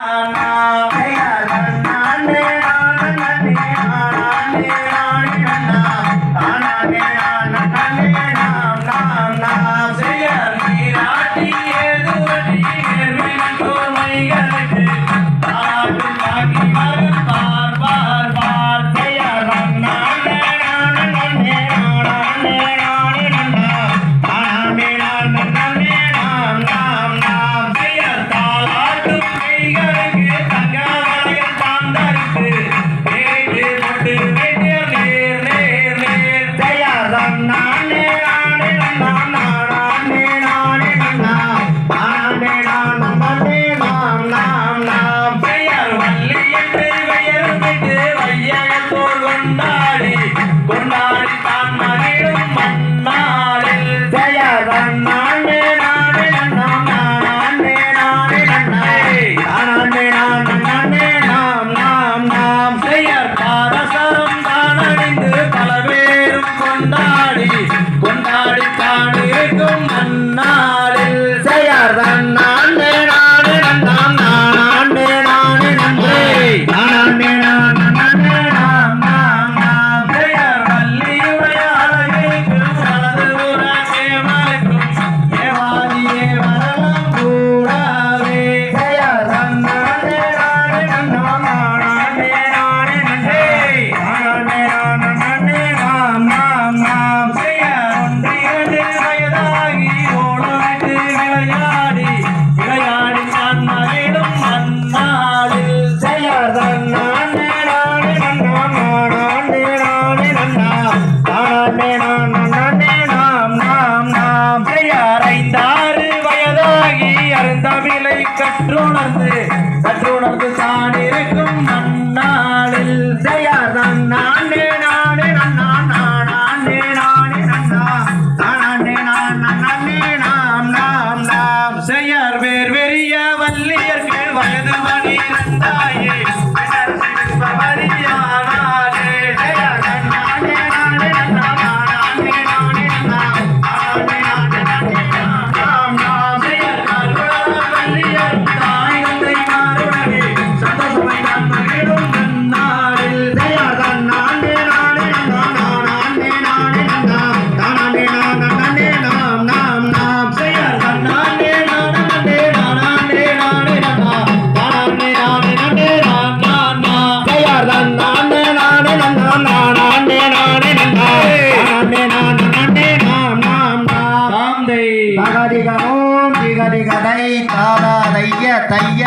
கொண்டாடி கொண்டாடி கொண்டாடி காணிருக்கும் மன்னாளில் அருந்தமிழை கற்றுணர்ந்து கற்றுணர்ந்து தான் இருக்கும் மன்னாளில் செய்யார் வேர் வெறிய வல்லியர்கள் வயது மணி நந்தாயே வரியா திகதிகமோ திகதிகதை தாதா தைய தைய